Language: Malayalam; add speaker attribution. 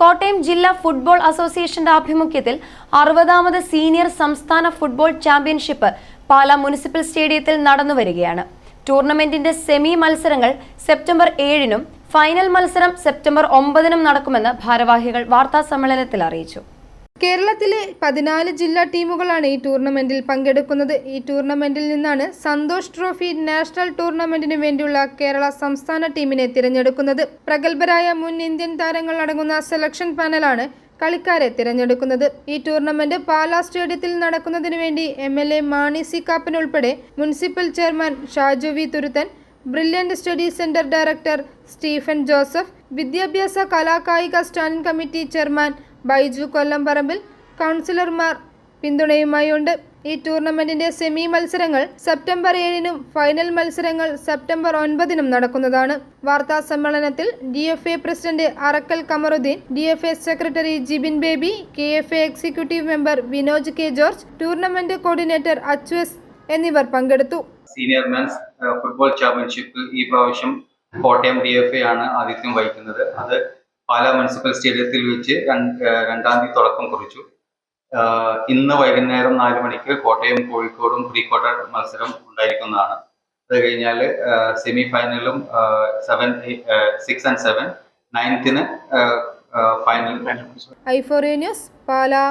Speaker 1: കോട്ടയം ജില്ലാ ഫുട്ബോൾ അസോസിയേഷന്റെ ആഭിമുഖ്യത്തിൽ അറുപതാമത് സീനിയർ സംസ്ഥാന ഫുട്ബോൾ ചാമ്പ്യൻഷിപ്പ് പാലാ മുനിസിപ്പൽ സ്റ്റേഡിയത്തിൽ നടന്നുവരികയാണ്. ടൂർണമെന്റിന്റെ സെമി മത്സരങ്ങൾ സെപ്റ്റംബർ ഏഴിനും ഫൈനൽ മത്സരം സെപ്റ്റംബർ ഒമ്പതിനും നടക്കുമെന്ന് ഭാരവാഹികൾ വാർത്താ സമ്മേളനത്തിൽ അറിയിച്ചു.
Speaker 2: കേരളത്തിലെ പതിനാല് ജില്ലാ ടീമുകളാണ് ഈ ടൂർണമെന്റിൽ പങ്കെടുക്കുന്നത്. ഈ ടൂർണമെന്റിൽ നിന്നാണ് സന്തോഷ് ട്രോഫി നാഷണൽ ടൂർണമെന്റിന് വേണ്ടിയുള്ള കേരള സംസ്ഥാന ടീമിനെ തിരഞ്ഞെടുക്കുന്നത്. പ്രഗത്ഭരായ മുൻ ഇന്ത്യൻ താരങ്ങൾ അടങ്ങുന്ന സെലക്ഷൻ പാനലാണ് കളിക്കാരെ തിരഞ്ഞെടുക്കുന്നത്. ഈ ടൂർണമെന്റ് പാലാ സ്റ്റേഡിയത്തിൽ നടക്കുന്നതിനു വേണ്ടി M L A Mani C Kappan ഉൾപ്പെടെ municipal chairman Shaju V Thuruthan brilliant study centre director Stephen Joseph വിദ്യാഭ്യാസ കലാകായിക standing committee chairman Baiju Kollamparambil കൗൺസിലർമാർ പിന്തുണയുമായുണ്ട്. ഈ ടൂർണമെന്റിന്റെ സെമി മത്സരങ്ങൾ സെപ്റ്റംബർ ഏഴിനും ഫൈനൽ മത്സരങ്ങൾ സെപ്റ്റംബർ ഒൻപതിനും നടക്കുന്നതാണ്. വാർത്താ സമ്മേളനത്തിൽ D F A president Arakkal Kamaruddin D F A secretary Jibin Baby K F A executive member Vinoj K George tournament coordinator Achu S എന്നിവർ പങ്കെടുത്തു.
Speaker 3: സീനിയർ മെൻസ് ഫുട്ബോൾ ചാമ്പ്യൻഷിപ്പ് ഈ പ്രാവശ്യം കോട്ടയം ഡി എഫ് എ ആണ് ആതിഥ്യം വഹിക്കുന്നത്. അത് പാലാ മുനിസിപ്പൽ സ്റ്റേഡിയത്തിൽ വെച്ച് രണ്ട് തീയതി തുടക്കം കുറിച്ചു. ഇന്ന് വൈകുന്നേരം നാല് മണിക്ക് കോട്ടയം കോഴിക്കോടും പ്രീ ക്വാർട്ടർ മത്സരം ഉണ്ടായിരിക്കുന്നതാണ്. അത് കഴിഞ്ഞാൽ സെമി ഫൈനലും സെവൻ സിക്സ് ആൻഡ് സെവൻ നയൻത്തിന് ഫൈനൽ
Speaker 2: ഐഫോറിയ ന്യൂസ് പാലാ.